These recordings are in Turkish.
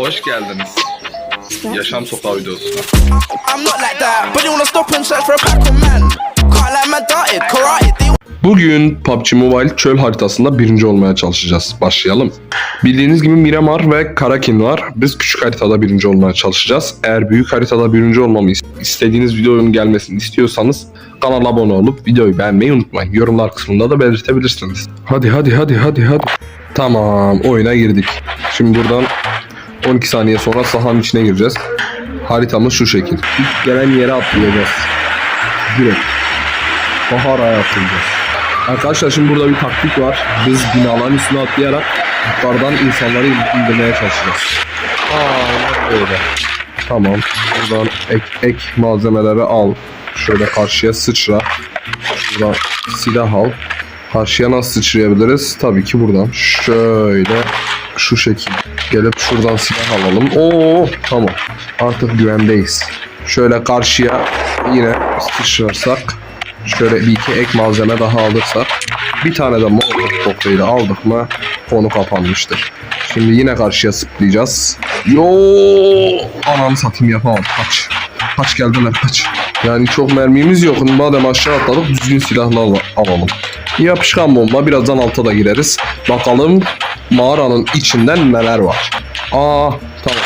Hoş geldiniz. Yaşam Sokağı videosuna. I'm not like that, but you wanna stop and search for a pack of man. Can't like man darted, karate. They Bugün PUBG Mobile çöl haritasında birinci olmaya çalışacağız. Başlayalım. Bildiğiniz gibi Miramar ve Karakin var. Biz küçük haritada birinci olmaya çalışacağız. Eğer büyük haritada birinci olmamı is- istediğiniz videonun gelmesini istiyorsanız kanala abone olup videoyu beğenmeyi unutmayın. Yorumlar kısmında da belirtebilirsiniz. Hadi hadi hadi hadi hadi. Tamam oyuna girdik. Şimdi buradan 12 saniye sonra sahanın içine gireceğiz. Haritamız şu şekil. İlk gelen yere atlayacağız. Direkt. Bahara'ya atlayacağız. Arkadaşlar şimdi burada bir taktik var. Biz binaların üstüne atlayarak yukarıdan insanları indirmeye çalışacağız. Aa, öyle. Tamam. Buradan ek, ek malzemeleri al. Şöyle karşıya sıçra. Şuradan silah al. Karşıya nasıl sıçrayabiliriz? Tabii ki buradan. Şöyle şu şekilde gelip şuradan silah alalım. Oo tamam. Artık güvendeyiz. Şöyle karşıya yine sıçrarsak şöyle bir iki ek malzeme daha alırsak bir tane de molotof kokteyli aldık mı konu kapanmıştır. Şimdi yine karşıya sıklayacağız. Yo ananı satayım yapamam. Kaç. Kaç geldiler kaç. Yani çok mermimiz yok. Madem aşağı atladık düzgün silahla al- alalım. Yapışkan bomba birazdan alta da gireriz. Bakalım mağaranın içinden neler var. Aa tamam.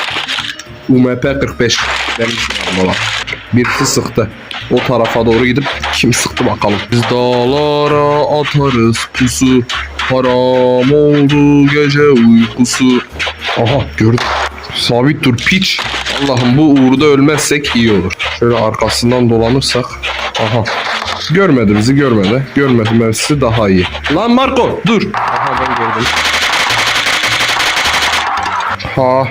UMP 45 benim silahımda. Birisi sıktı. O tarafa doğru gidip kim sıktı bakalım. Biz dağlara atarız pusu. Haram oldu gece uykusu. Aha gördüm. Sabit dur piç. Allah'ım bu uğurda ölmezsek iyi olur. Şöyle arkasından dolanırsak. Aha. Görmedi bizi görmedi. Görmedi mevsisi daha iyi. Lan Marco dur. Aha ben gördüm. Ha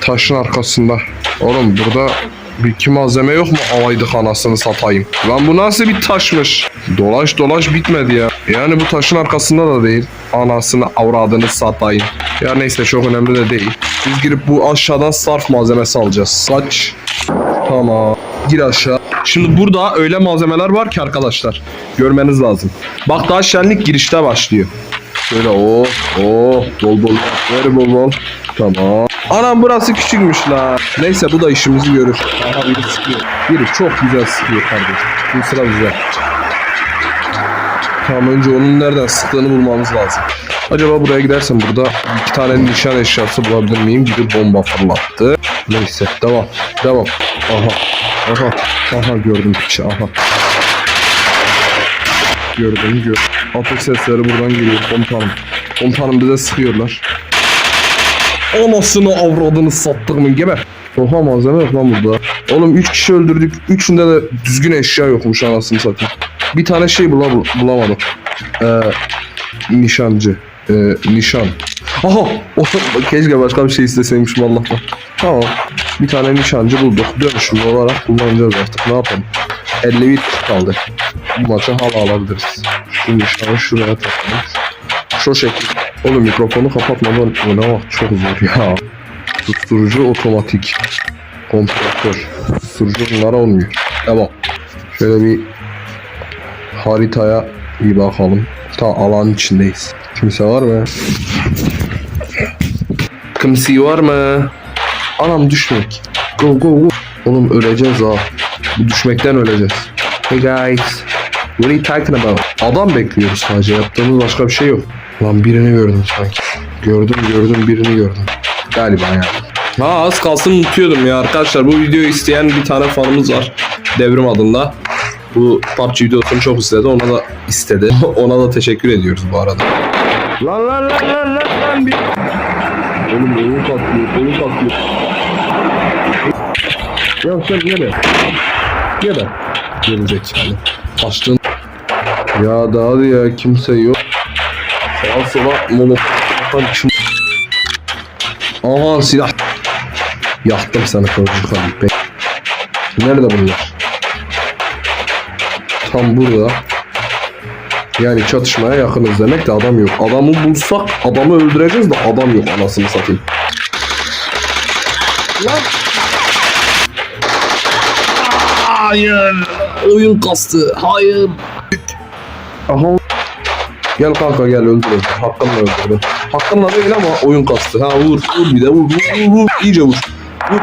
taşın arkasında. Oğlum burada bir iki malzeme yok mu alaydık anasını satayım. Lan bu nasıl bir taşmış? Dolaş dolaş bitmedi ya. Yani bu taşın arkasında da değil. Anasını avradını satayım. Ya neyse çok önemli de değil. Biz girip bu aşağıdan sarf malzemesi alacağız. Saç. Tamam. Gir aşağı. Şimdi burada öyle malzemeler var ki arkadaşlar. Görmeniz lazım. Bak daha şenlik girişte başlıyor. Şöyle o o bol bol ver bol bol. Tamam. Anam burası küçükmüş la. Neyse bu da işimizi görür. Aha biri sıkıyor. Biri çok güzel sıkıyor kardeşim. Bu sıra güzel. Tamam önce onun nereden sıktığını bulmamız lazım. Acaba buraya gidersem burada iki tane nişan eşyası bulabilir miyim gibi bomba fırlattı. Neyse devam devam. Aha aha aha gördüm piçi aha. Gördüm gör. Ateş sesleri buradan geliyor komutanım. Komutanım bize sıkıyorlar. Anasını avradını sattığımın geber. Oha malzeme yok lan burada. Oğlum 3 kişi öldürdük. Üçünde de düzgün eşya yokmuş anasını satayım. Bir tane şey bula bulamadım. Ee, nişancı. Ee, nişan. Aha! Keşke başka bir şey isteseymişim Allah'tan. Tamam. Bir tane nişancı bulduk. Dönüşümlü olarak kullanacağız artık. Ne yapalım? 51 kaldı. Bu maça hala alabiliriz. Şu nişanı şuraya takalım. Şu şekil. Oğlum mikrofonu kapatmadan oynamak çok zor ya. Susturucu otomatik. Kompresör. Susturucu bunlara olmuyor. Tamam. Şöyle bir haritaya bir bakalım. Ta alanın içindeyiz. Kimse var mı? Kimse var mı? Anam düşmek. Go go go. Oğlum öleceğiz ha. Bu düşmekten öleceğiz. Hey guys. What are you talking about? Adam bekliyoruz sadece. Yaptığımız başka bir şey yok. Lan birini gördüm sanki. Gördüm gördüm birini gördüm. Galiba yani. Ha az kalsın unutuyordum ya arkadaşlar. Bu videoyu isteyen bir tane fanımız var. Devrim adında. Bu PUBG videosunu çok istedi. Ona da istedi. Ona da teşekkür ediyoruz bu arada. Lan lan lan lan lan lan bir... Oğlum kolu patlıyor, kolu patlıyor. Ya sen gene. Gene. Gelecek yani. Açtın. Ya daha hadi ya kimse yok. Sağa sola molotoftan kim? Aha silah. Yaktım sana kalbi. Nerede bunlar? Tam burada. Yani çatışmaya yakınız demek de adam yok. Adamı bulsak adamı öldüreceğiz de adam yok anasını satayım. Lan. Hayır. Oyun kastı. Hayır. Aha. Gel kanka gel öldür. Hakkınla öldürdü. Hakkınla değil ama oyun kastı. Ha vur vur bir de vur vur vur vur. İyice vur. Vur.